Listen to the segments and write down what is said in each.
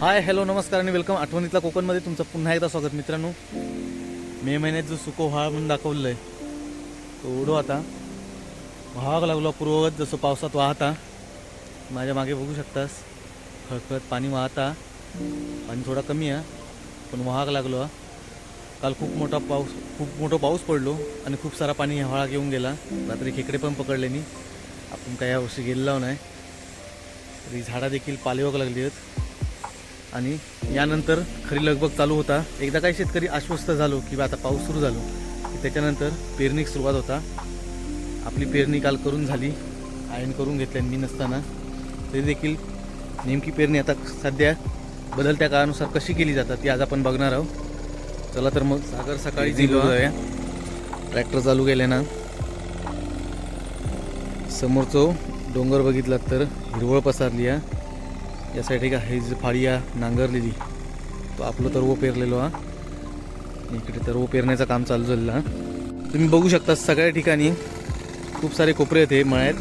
Hi hello नमस्कार आणि welcome. आठवणीतला कोकणमध्ये तुमचं पुन्हा एकदा स्वागत मित्रांनो. मे महिन्यात जो सुको व्हाळ म्हणून दाखवलं आहे तो उडो आता. व्हावाक लागलो पूर्ववत जसं पावसात वाहता. माझ्या मागे बघू शकतास खळखळत पाणी वाहता. पाणी थोडा कमी आहे पण वाहाग लागलो काल खूप मोठा पाऊस खूप मोठा पाऊस पडलो आणि खूप सारा पाणी ह्या व्हाळात येऊन गेला. रात्री खेकडे पण पकडले मी आपण काय यावर्षी गेलेलो नाही. तरी झाडा देखील पालेवाक लागली आहेत. आणि यानंतर खरी लगबग चालू होता. एकदा काही शेतकरी आश्वस्त झालो की आता पाऊस सुरू झालो की त्याच्यानंतर पेरणीक सुरुवात होता. आपली पेरणी काल करून झाली आयन करून घेतल्या मी नसताना. तरी देखील नेमकी पेरणी आता सध्या बदलत्या काळानुसार कशी केली जातात ती आज आपण बघणार आहोत. चला तर मग सागर सकाळी दिलो जाऊया ट्रॅक्टर चालू केले ना समोरचो डोंगर बघितला तर हिरवळ पसरली आहे. या साईड का हे जी फाळी आहे नांगरलेली तो आपलं तरव पेरलेलो हा. इकडे तरव पेरण्याचं काम चालू झालेलं हा. तुम्ही बघू शकता सगळ्या ठिकाणी खूप सारे कोपरे आहेत हे मळ्यात.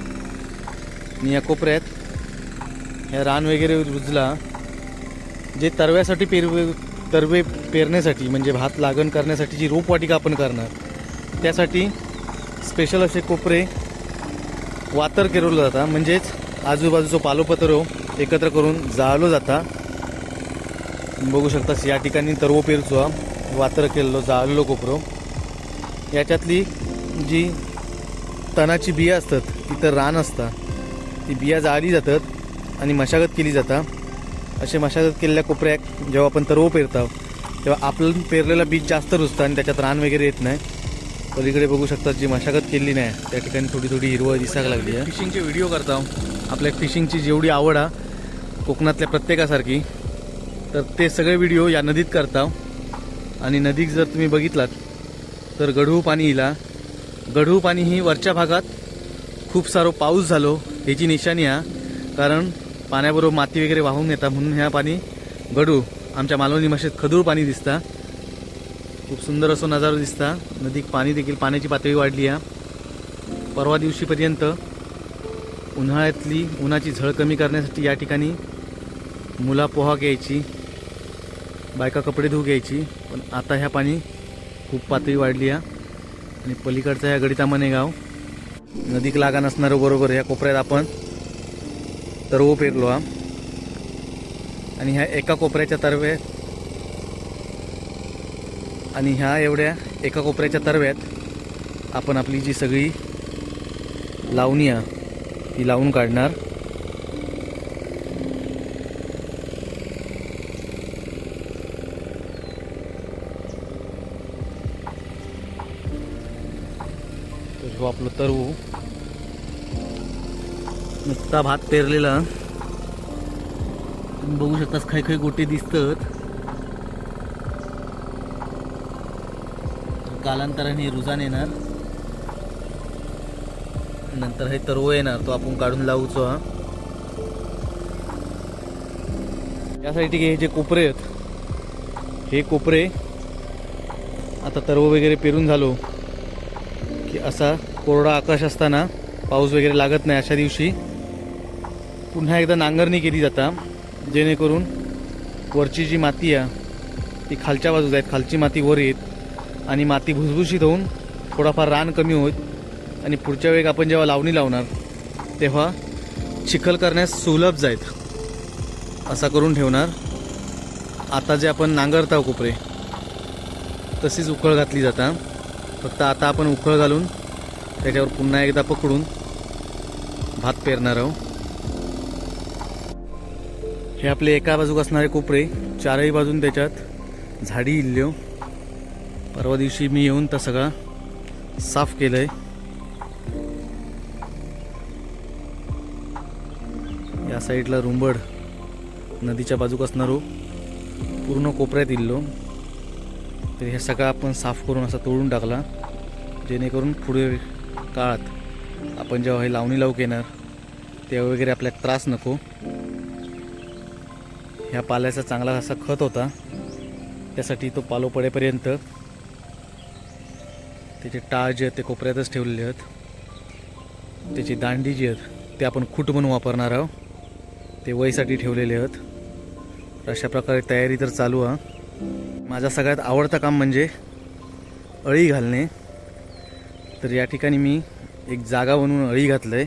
आणि या कोपऱ्यात ह्या रान वगैरे रुजला जे तरव्यासाठी पेरवे तरवे पेरण्यासाठी म्हणजे भात लागण करण्यासाठी जी रोपवाटिका आपण करणार त्यासाठी स्पेशल असे कोपरे वातर केरवलं जातात म्हणजेच आजूबाजूचं पालोपत्र हो, एकत्र करून जाळलो जाता. बघू शकतास या ठिकाणी तरव पेरचो वात्र वातर केलेलो जाळलो कोपरो. याच्यातली जी तणाची बिया असतात ती तर रान असता. ती बिया जाळली जातात आणि मशागत केली जाता. असे मशागत केलेल्या कोपऱ्यात जेव्हा आपण तरव पेरतो तेव्हा आपलं पेरलेलं बीज जास्त रुजतं आणि त्याच्यात रान वगैरे येत नाही. पलीकडे बघू शकतात जी मशागत केली नाही त्या ठिकाणी थोडी थोडी हिरवळ दिसायला लागली आहे. फिशिंगचे व्हिडिओ करता हो. आपल्या फिशिंगची जेवढी आवड आहे कोकणातल्या प्रत्येकासारखी तर ते सगळे व्हिडिओ या नदीत करता हो. आणि नदीत जर तुम्ही बघितलात तर गढू पाणी इला गढू पाणी ही वरच्या भागात खूप सारो पाऊस झालो ह्याची निशाणी आहे कारण पाण्याबरोबर माती वगैरे वाहून येतात म्हणून ह्या पाणी गढू आमच्या मालवणी भाषेत खदूळ पाणी दिसता. खूप सुंदर असं नजारा दिसता. नदीक पाणी देखील पाण्याची पातळी वाढली आहे. परवा दिवशीपर्यंत उन्हाळ्यातली उन्हाची झळ कमी करण्यासाठी या ठिकाणी मुला पोहा घ्यायची बायका कपडे धुवू घ्यायची पण आता ह्या पाणी खूप पातळी वाढली आहे. आणि पलीकडचा ह्या गडितामाने गाव नदीक लागा नसणारं बरोबर ह्या कोपऱ्यात आपण तरवो पेरलो हा आणि ह्या एका कोपऱ्याच्या तरव्यात आणि ह्या एवढ्या एका कोपऱ्याच्या तरव्यात आपण आपली जी सगळी लावणी आहे ती लावून काढणार. तर हो आपलं तरवू नुकता भात पेरलेला. तुम्ही बघू शकतास काही काही गोटे दिसतात. कालांतराने रुजान येणार. नंतर हे तरवो येणार तो आपण काढून लावूचो हा. यासाठी हे जे कोपरे आहेत हे कोपरे आता तरव वगैरे पेरून झालो की असा कोरडा आकाश असताना पाऊस वगैरे लागत नाही अशा दिवशी. पुन्हा एकदा नांगरणी केली जाता जेणेकरून वरची जी माती आहे ती खालच्या बाजूला आहेत खालची माती वर येत. आणि माती भुसभुशीत होऊन थोडाफार रान कमी होत आणि पुढच्या वेळी आपण जेव्हा लावणी लावणार तेव्हा चिखल करण्यास सुलभ जाईल. असा करून ठेवणार. आता जे आपण नांगरता कोपरे तशीच उकळ घातली जाता. फक्त आता आपण उकळ घालून त्याच्यावर पुन्हा एकदा पकडून भात पेरणार आहोत. हे आपले एका बाजूक असणारे कोपरे चारही बाजून त्याच्यात झाडी इल्ल्यो. परवा दिवशी मी येऊन तर सगळा साफ केलंय. या साईडला रुंबड नदीच्या बाजूक असणारो हो. पूर्ण कोपऱ्यात इल्लो. तर हे सगळं आपण साफ करून असा तोडून टाकला जेणेकरून पुढे काळात आपण जेव्हा हे लावणी लावूक येणार तेव्हा वगैरे आपल्याला त्रास नको. ह्या पाल्याचा चांगला असा खत होता. त्यासाठी तो पालो पडेपर्यंत त्याचे टाळ जे आहेत ते कोपऱ्यातच ठेवलेले आहेत. त्याची दांडी जी आहेत ते आपण खूट म्हणून वापरणार आहोत. ते वयसाठी ठेवलेले आहेत. अशा प्रकारे तयारी तर चालू हा माझा सगळ्यात आवडतं काम म्हणजे अळी घालणे. तर या ठिकाणी मी एक जागा बनवून अळी घातलं आहे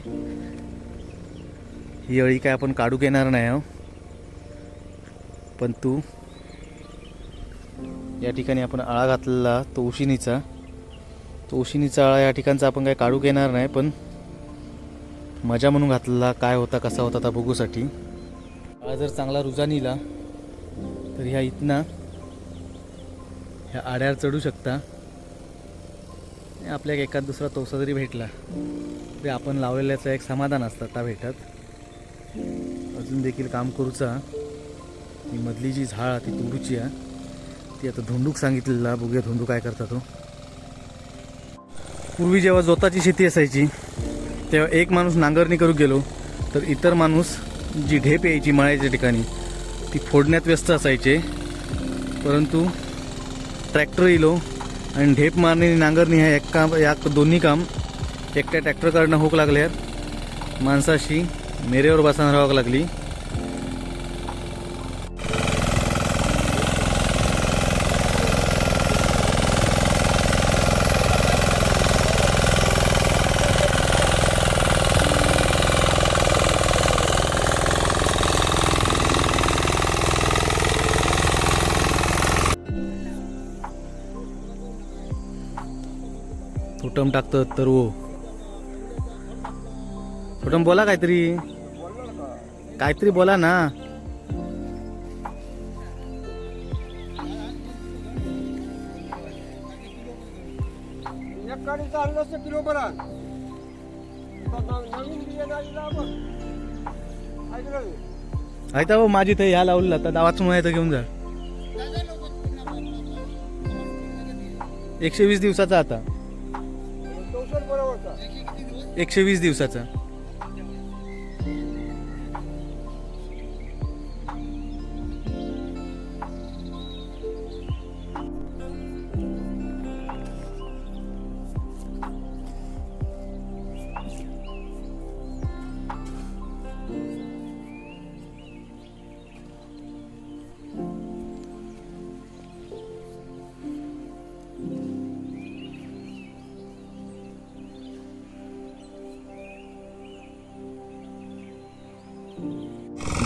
ही अळी काय आपण काढूक येणार नाही आहो पण तू या ठिकाणी आपण आळा घातलेला तो उशिनीचा. तो उशिनीचा आळा या ठिकाणचा आपण काय काढू घेणार नाही पण मजा म्हणून घातलेला काय होता कसा होता त्या बघूसाठी. आळा जर चांगला रुजानीला तर ह्या इथना ह्या आड्यावर चढू शकता. आणि आपल्याला एखाद दुसरा तोसा जरी भेटला तरी आपण लावलेल्याचं एक समाधान असतं त्या भेटत. अजून देखील काम करूचा. ही मधली जी झाड ती तुडूची आहे. ती आता धोंडूक सांगितलेला बघूया धोंडू काय करता तो. पूर्वी जेव्हा जोताची शेती असायची तेव्हा एक माणूस नांगरणी करू गेलो तर इतर माणूस जी ढेप यायची मळायच्या ठिकाणी ती फोडण्यात व्यस्त असायचे. परंतु ट्रॅक्टर इलो आणि ढेप मारणे आणि नांगरणी ह्या एक काम या दोन्ही काम एकट्या ट्रॅक्टरकडनं होक लागल्यात माणसाशी मेरेवर बसायला राहावं लागली. फुटम टाकतं तर वो फुटम बोला काहीतरी. काहीतरी बोला ना. किलो बरा. आहे तर माझी ते ह्या लावलेला आता. दावाच मुळे तर घेऊन जा. एकशे वीस दिवसाचा आता. बरा एकशे वीस दिवसाचा.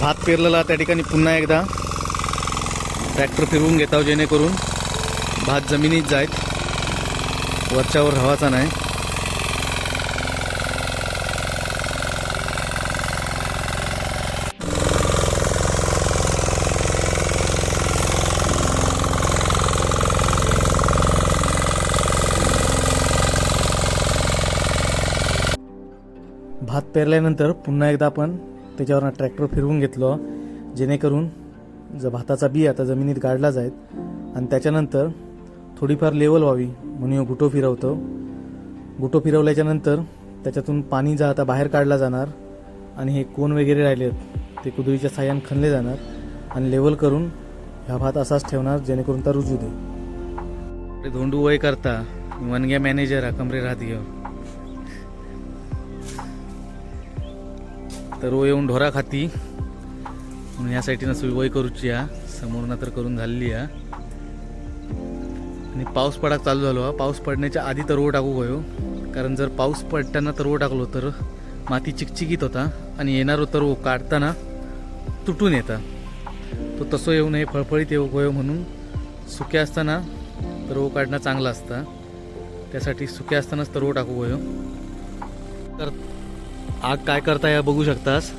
भात पेरलेला त्या ठिकाणी पुन्हा एकदा ट्रॅक्टर फिरवून घेता जेणेकरून भात जमिनीत जायत वरच्यावर हवाचा नाही. भात पेरल्यानंतर पुन्हा एकदा आपण त्याच्यावर ट्रॅक्टर फिरवून घेतलो जेणेकरून जर भाताचा बी आता जमिनीत गाडला जायत आणि त्याच्यानंतर थोडीफार लेवल व्हावी म्हणून गुटो फिरवतो. गुटो फिरवल्याच्यानंतर त्याच्यातून पाणी जा आता बाहेर काढला जाणार आणि हे कोण वगैरे राहिलेत ते कुदळीच्या साह्यानं खणले जाणार. आणि लेवल करून ह्या भात असाच ठेवणार जेणेकरून तर रुजू दे. धोंडू वय करता वनग्या मॅनेजर हा कमरे राहत घेऊ तर वो येऊन ढोरा खाती. म्हणून ह्या साईडीनं सुई वय करूची हा समोरनं तर करून झालेली हा आणि पाऊस पडाक चालू झालो हा. पाऊस पडण्याच्या आधी तरवो टाकू गयो कारण जर पाऊस पडताना तरवो टाकलो तर माती चिकचिकीत होता. आणि येणारो तरवो काढताना तुटून येता. तो तसं येऊ नये फळफळीत येऊ गयो म्हणून सुक्या असताना तरवो काढणं चांगलं असतं. त्यासाठी सुक्या असतानाच तरवो टाकू गयो तर आग काय करता या बघू शकतास.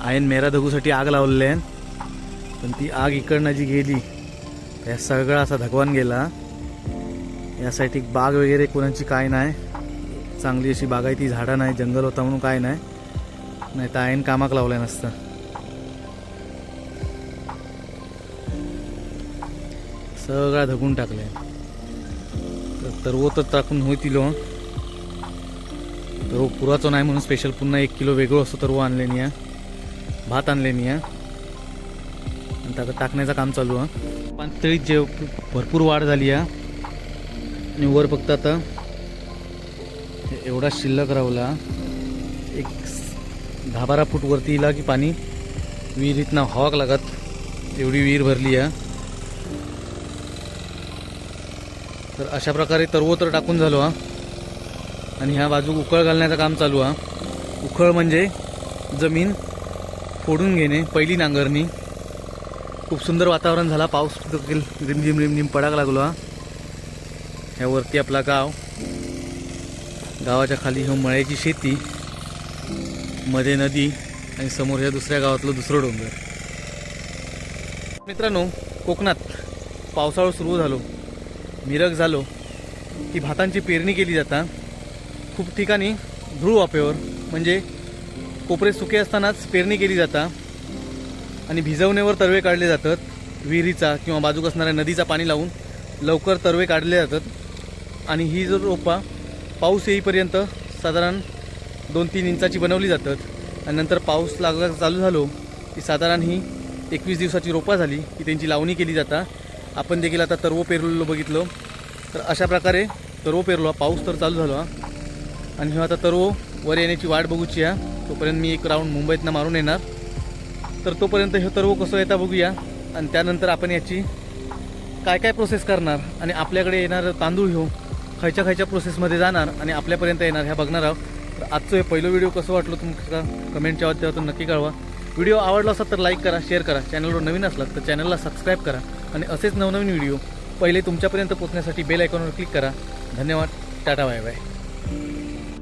आयन मेरा धगूसाठी आग लावलेली आहे. पण ती आग इकडनं जी गेली त्या सगळा असा धगवान गेला. यासाठी बाग वगैरे कोणाची काय नाही. चांगली अशी बागायती झाडं नाही जंगल होता म्हणून काय नाही. नाही तर आयन कामाक लावल्या नसतं. सगळा धगून टाकलाय. तर तरवो तर टाकून होतील. हो. तर वो पुराचं नाही म्हणून स्पेशल पुन्हा एक किलो वेगळं असतो तर वो आणले नाही भात आणले नाही आणि आता टाकण्याचं काम चालू आहे. पातळीत जे भरपूर वाढ झाली आहे. आणि वर फक्त आता एवढा शिल्लक रावला एक दहा बारा फूट वरती इला की पाणी विहिरीतनं हवाक लागत. एवढी विहीर भरली आहे. तर अशा प्रकारे तरवो तर टाकून झालो हा. आणि ह्या बाजू उकळ घालण्याचं काम चालू हा. उखळ म्हणजे जमीन फोडून घेणे पहिली नांगरणी. खूप सुंदर वातावरण झाला. पाऊस देखील रिमझिम रिमझिम पडायला लागलो हा. ह्यावरती आपला गाव. गावाच्या खाली हो मळ्याची शेती. मध्ये नदी आणि समोर ह्या दुसऱ्या गावातलं दुसरं डोंगर. मित्रांनो कोकणात पावसाळा सुरू झालो. मिरग झालो. की भातांची पेरणी केली जाता. खूप ठिकाणी धूळ वाफेवर म्हणजे कोपरे सुके असतानाच पेरणी केली जाता आणि भिजवण्यावर तरवे काढले जातात. विहिरीचा किंवा बाजूक असणाऱ्या नदीचा पाणी लावून लवकर तरवे काढले जातात. आणि ही जर रोपा पाऊस येईपर्यंत साधारण दोन तीन इंचाची बनवली जातात. आणि नंतर पाऊस लागायला चालू झालो की साधारण ही एकवीस दिवसाची रोपा झाली की त्यांची लावणी केली जाता. आपण देखील आता तरवो पेरलेलो बघितलं. तर अशा प्रकारे तरवो पेरलो. पाऊस तर चालू झालो. आणि ह्यो आता तरवो हो, वर येण्याची वाट बघूची या. तोपर्यंत मी एक राऊंड मुंबईतनं मारून येणार. तर तोपर्यंत हे तरवो हो कसं येता बघूया. आणि त्यानंतर आपण याची काय काय प्रोसेस करणार आणि आपल्याकडे येणार तांदूळ ह्यो खायच्या खायच्या प्रोसेसमध्ये जाणार आणि आपल्यापर्यंत येणार ह्या बघणार आहोत. तर आजचं हे पहिलं व्हिडिओ कसं वाटलं तुमचा कमेंटच्या माध्यमातून नक्की कळवा. व्हिडिओ आवडला असा तर लाईक करा शेअर करा. चॅनलवर नवीन असलात तर चॅनलला सबस्क्राईब करा. आणि असेच नवनवीन व्हिडिओ पहिले तुमच्यापर्यंत पोहोचण्यासाठी बेल आयकॉनवर क्लिक करा. धन्यवाद. Tata bye bye